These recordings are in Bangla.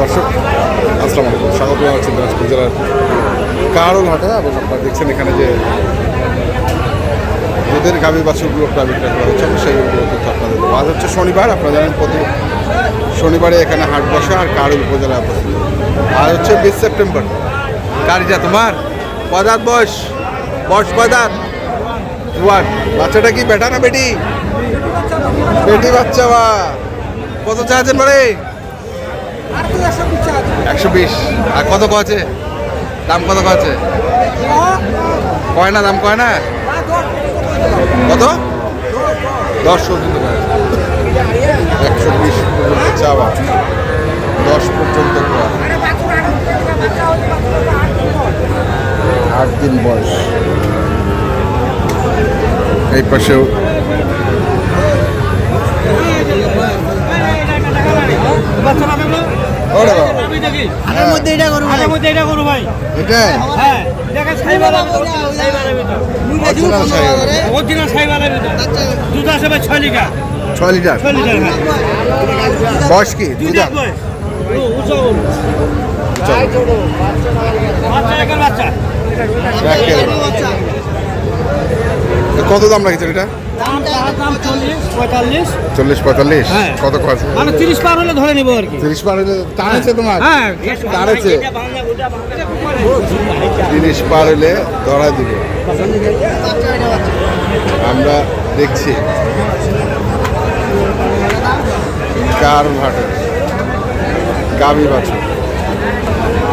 দর্শক, আসসালামু আলাইকুম। স্বাগত জানাচ্ছি দিনাজপুর জেলার কারল হাটে এবং আপনারা দেখছেন এখানে যে দুধের গাভী বাছুরগুলো প্রায় বিক্রয় করা হচ্ছে সেইগুলো তথ্য আপনাদের। আজ হচ্ছে শনিবার, আপনারা জানেন প্রতি শনিবারে এখানে হাট বসে আর উপজেলায় অবস্থিত। আজ হচ্ছে বিশ সেপ্টেম্বর গাড়িটা তোমার? পদাত বস বয়স পদাত? বাচ্চাটা কি বেটা না বেটি? বেটি বাচ্চা বা। কত চাচ্ছেন বারে একশো বিশ। আর কত কছে দাম কত কছে কয় না, দাম কয় না? কত? দশ পর্যন্ত একশো বিশ পর্যন্ত চাওয়া। দশ পর্যন্ত আট দিন বয়স। এই পাশেও বাচ্চা পাবে না ওরে বাবা, দেখি আটার মধ্যে এটা করব আগে মধ্যে এটা করু ভাই। এটা হ্যাঁ দেখে সাইবালা সাইবালা ভিতর অরিজিনাল সাইবালা ভিতর দুধ আছে ভাই ছয় লিটার। ছয় লিটার। ছয় লিটার বয়স কি? গরু। বাচ্চা বাচ্চা। কত দাম রাখছেন এটা? চল্লিশ পঁয়তাল্লিশ। হ্যাঁ। কত খরচ? মানে তিরিশ পার হলে ধরে নিবো আর কি। তিরিশ পার হলে টানেছে তোমার? হ্যাঁ। দাঁড়াচ্ছে। এটা ভাঙা, তিরিশ পার হলে ধরা দিব। আমরা দেখছি। কার ভাটে? গাবি বাছুর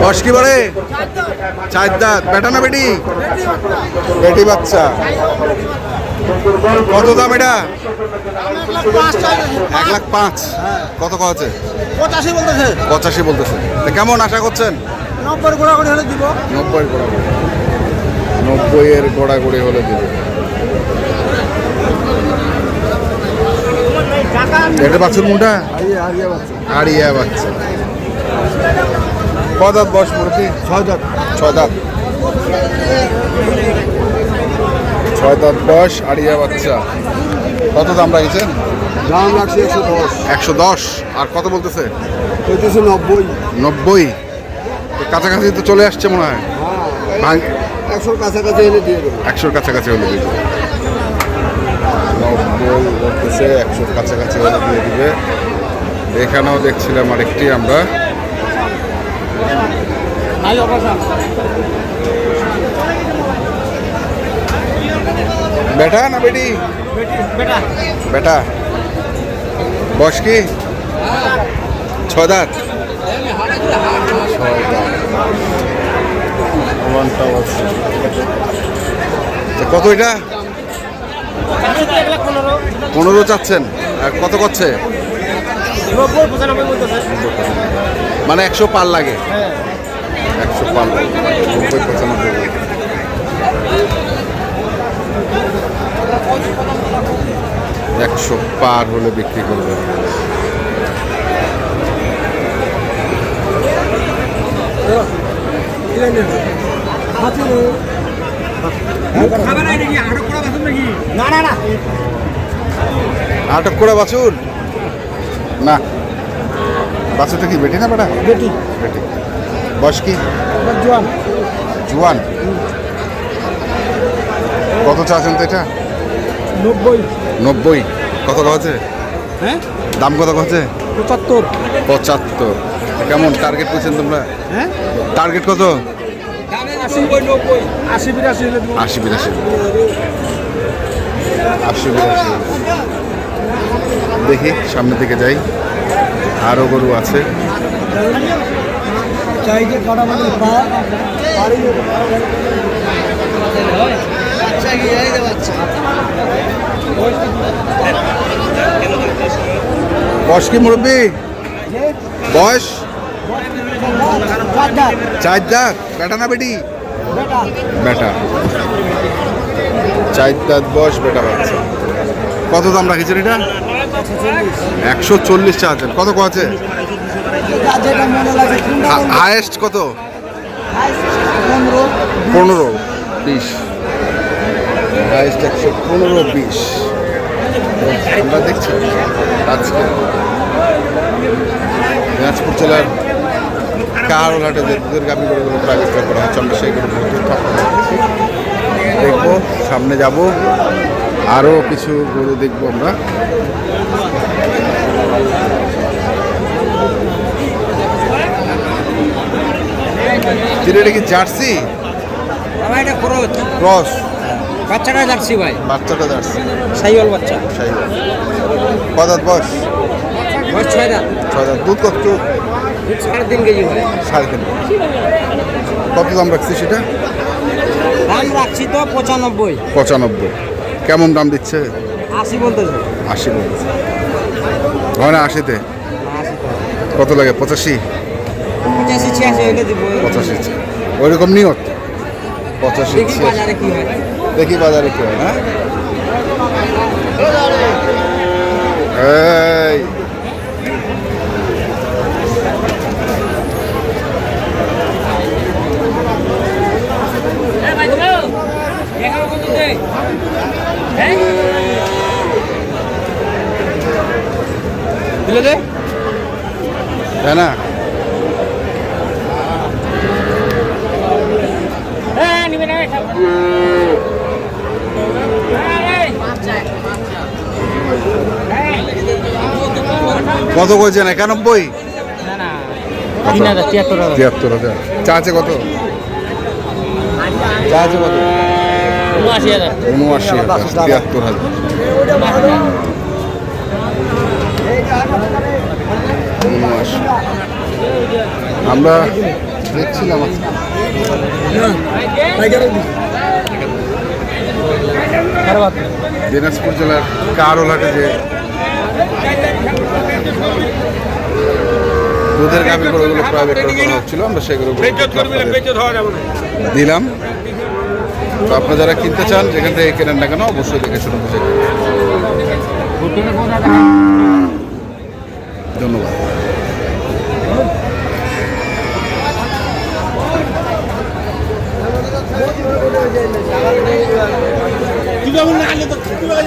বয়স কি বলে? চার দাঁত বেটা না বেটি? বেটি বাচ্চা। কত দাম এটা? এক লাখ পাঁচ। কত আছে পঁচাশি বলতেছে। পঁচাশি বলতেছে। কেমন আশা করছেন? নব্বই গোড়াগড়ি হলে দিব। নব্বই গোড়াগুড়ি। নব্বই এর গোড়াগুড়ি হলে দেবে। এটা বাছুর মুটা আড়িয়া বাচ্চা। কদাত বয়স মুরতি ছয় দাঁত ছয় দাঁত ছয় দাঁত বয়স আড়িয়া বাচ্চা। কত দাম রাখছেন? দাম লাগছে একশো দশ। একশো দশ। আর কত বলতেছে? পঁয়ত্রিশশো নব্বই। নব্বই। কাছাকাছি তো চলে আসছে মনে হয়। একশোর কাছাকাছি এনে দিয়ে দেবো। একশোর কাছাকাছি হলে দিবে। নব্বই বলতেছে একশোর কাছাকাছি হলে দিয়ে দিবে। এখানেও দেখছিলাম আরেকটি আমরা। বেটা না বেটি? বেটা। বয়স কি? ছয় কত এটা? পনেরো চাচ্ছেন। কত করছে? মানে একশো পার লাগে। একশো পার নব্বই পঁচানব্বই। একশো পার হলে বিক্রি করবে। না না না। আটক করা বাছুর? না। বাছুরটা কি বেটি না বেটা? বেটি। বেটি। বয়স কি? জোয়ান। জুয়ান? কত চাচ্ছেন তো এটা? নব্বই। নব্বই। কত আছে? হ্যাঁ? দাম কত আছে? পঁচাত্তর। পঁচাত্তর। কেমন টার্গেট করছেন তোমরা? হ্যাঁ? টার্গেট কত? আশি বিরাশি আশি বিরাশি। দেখি সামনের দিকে যাই। আরও গরু আছে। বয়স কি মুরব্বী? বয়স? চার দাঁত। বেটা না বেটি? বেটা। চার বয়স বেটা বাচ্চা কত দাম রাখেছেন এটা একশো চল্লিশ চাচ্ছেন কত আছে হায়েস্ট কত পনেরো বিশ হায়েস্ট একশো পনেরো বিশ আমরা দেখছি আজকে দিনাজপুর জেলার কারোলহাটে যে দুধের গাভি প্রাইভেট করা হচ্ছে আমরা সেই। দেখব সামনে যাব আরও কিছু গরু দেখব আমরা। এটা কি জার্সি? আমার এটা খরচ ক্রস। বাচ্চাটা যাচ্ছি ভাই। বাচ্চাটা জার্সি। সাইওয়াল বাচ্চা। সাই কদাত বয়স? বয়স ছয় দাঁত। ছয় দাঁত। দুধ কত সাড়ে তিন কেজি হয়। সাড়ে তিন। কত দাম রাখছি সেটা দাম রাখছি তো পঁচানব্বই। পঁচানব্বই। কেমন দাম দিচ্ছে? আশি বলতেছে। আশি বলছে হয় না আশিতে? কত লাগে? পঁচাশি? পঁচাশি ছিয়াশি দিব। পঁচাশি ওইরকম নিয়ত? পঁচাশি দেখি বাজারে কি হয়। দেখি বাজারে কি হয় হ্যাঁ? এই! দিলে দে তাই না কত করেছেন একানব্বই তিয়াত্তর হাজার। চা আছে কত? চা আছে কত? উনআশি হাজার। উনআশি হাজার। তিয়াত্তর হাজার উনআশি আমরা দেখছিলাম। দিনাজপুর জেলার কারোলহাটে যে দুধের গাভি গরুগুলো প্রাইভেট করা হচ্ছিল আমরা সেগুলো দিলাম। তো আপনারা যারা কিনতে চান, যেখান থেকে কেনেন না কেন, অবশ্যই দেখে শুনে বুঝে ধন্যবাদ। কীভাবে না আনলে তো কীভাবে